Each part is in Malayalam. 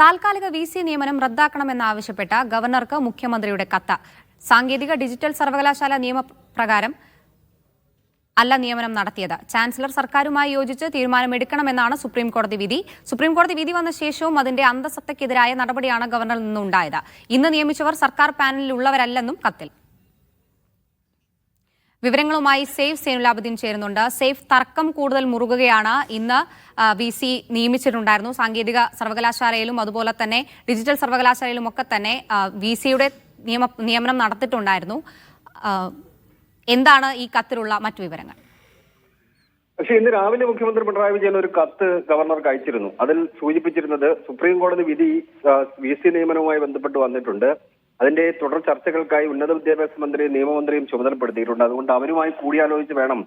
താൽക്കാലിക വി സി നിയമനം റദ്ദാക്കണമെന്നാവശ്യപ്പെട്ട ഗവർണർക്ക് മുഖ്യമന്ത്രിയുടെ കത്ത്. സാങ്കേതിക ഡിജിറ്റൽ സർവകലാശാല നിയമപ്രകാരം അല്ല നിയമനം നടത്തിയത്. ചാൻസലർ സർക്കാരുമായി യോജിച്ച് തീരുമാനമെടുക്കണമെന്നാണ് സുപ്രീം കോടതി വിധി. സുപ്രീം കോടതി വിധി വന്ന ശേഷവും അതിന്റെ അന്തസത്തയ്ക്കെതിരായ നടപടിയാണ് ഗവർണറിൽ നിന്നുണ്ടായത്. ഇന്ന് നിയമിച്ചവർ സർക്കാർ പാനലിൽ ഉള്ളവരല്ലെന്നും കത്തിൽ. വിവരങ്ങളുമായി സേഫ് സേനുലാബുദ്ദീൻ ചേരുന്നുണ്ട്. സേഫ് തർക്കം കൂടുതൽ മുറുകുകയാണ്. ഇന്ന് വി സി നിയമിച്ചിട്ടുണ്ടായിരുന്നു. സാങ്കേതിക സർവകലാശാലയിലും അതുപോലെ തന്നെ ഡിജിറ്റൽ സർവകലാശാലയിലും ഒക്കെ തന്നെ വി സിയുടെ നിയമ നിയമനം നടത്തിയിട്ടുണ്ടായിരുന്നു. എന്താണ് ഈ കത്തിലുള്ള മറ്റു വിവരങ്ങൾ? പക്ഷെ ഇന്ന് രാവിലെ മുഖ്യമന്ത്രി പിണറായി വിജയൻ ഒരു കത്ത് ഗവർണർക്ക് അയച്ചിരുന്നു. അതിൽ സൂചിപ്പിച്ചിരുന്നത് സുപ്രീം കോടതി വിധി വി സി നിയമനവുമായി ബന്ധപ്പെട്ട് വന്നിട്ടുണ്ട്. അതിന്റെ തുടർ ചർച്ചകൾക്കായി ഉന്നത വിദ്യാഭ്യാസ മന്ത്രിയും നിയമമന്ത്രിയും ചുമതലപ്പെടുത്തിയിട്ടുണ്ട്. അതുകൊണ്ട് അവരുമായി കൂടിയാലോചിച്ച് വേണം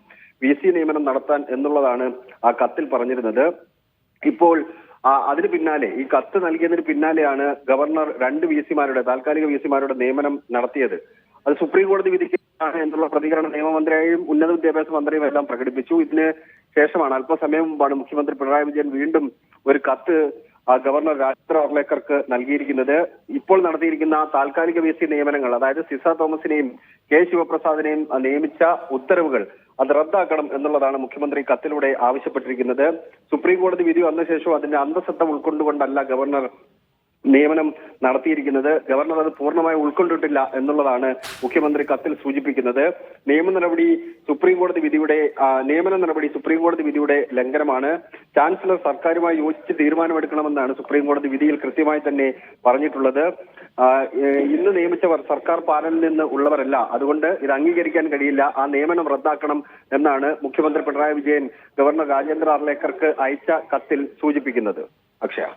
വി സി നിയമനം നടത്താൻ എന്നുള്ളതാണ് ആ കത്തിൽ പറഞ്ഞിരുന്നത്. ഇപ്പോൾ അതിന് പിന്നാലെ ഈ കത്ത് നൽകിയതിന് പിന്നാലെയാണ് ഗവർണർ രണ്ട് വി സിമാരുടെ താൽക്കാലിക വി സിമാരുടെ നിയമനം നടത്തിയത്. അത് സുപ്രീം കോടതി വിധിക്കാണ് എന്നുള്ള പ്രതികരണം നിയമമന്ത്രിയായും ഉന്നത വിദ്യാഭ്യാസ മന്ത്രിയും എല്ലാം പ്രകടിപ്പിച്ചു. ഇതിന് ശേഷമാണ് അല്പസമയം മുമ്പാണ് മുഖ്യമന്ത്രി പിണറായി വിജയൻ വീണ്ടും ഒരു കത്ത് ഗവർണർ രാജേന്ദ്ര ഓർലേക്കർക്ക് നൽകിയിരിക്കുന്നത് ഇപ്പോൾ നടത്തിയിരിക്കുന്ന താൽക്കാലിക വി സി നിയമനങ്ങൾ അതായത് സിസ തോമസിനെയും കെ ശിവപ്രസാദിനെയും നിയമിച്ച ഉത്തരവുകൾ അത് റദ്ദാക്കണം എന്നുള്ളതാണ് മുഖ്യമന്ത്രി കത്തിലൂടെ ആവശ്യപ്പെട്ടിരിക്കുന്നത്. സുപ്രീം കോടതി വിധി വന്ന ശേഷം അതിന്റെ അന്തസത്ത ഉൾക്കൊണ്ടുകൊണ്ടല്ല ഗവർണർ നിയമനം നടത്തിയിരിക്കുന്നത്. ഗവർണർ അത് പൂർണമായി ഉൾക്കൊണ്ടിട്ടില്ല എന്നുള്ളതാണ് മുഖ്യമന്ത്രി കത്തിൽ സൂചിപ്പിക്കുന്നത്. നിയമ നടപടി സുപ്രീം കോടതി വിധിയുടെ നിയമന നടപടി സുപ്രീം കോടതി വിധിയുടെ ലംഘനമാണ്. ചാൻസലർ സർക്കാരുമായി യോജിച്ച് തീരുമാനമെടുക്കണമെന്നാണ് സുപ്രീം കോടതി വിധിയിൽ കൃത്യമായി തന്നെ പറഞ്ഞിട്ടുള്ളത്. ഇന്ന് നിയമിച്ചവർ സർക്കാർ പാലനിൽ നിന്ന് ഉള്ളവരല്ല. അതുകൊണ്ട് ഇത് അംഗീകരിക്കാൻ കഴിയില്ല. ആ നിയമനം റദ്ദാക്കണം എന്നാണ് മുഖ്യമന്ത്രി പിണറായി വിജയൻ ഗവർണർ രാജേന്ദ്ര അർലേക്കർക്ക് അയച്ച കത്തിൽ സൂചിപ്പിക്കുന്നത്. അക്ഷയ.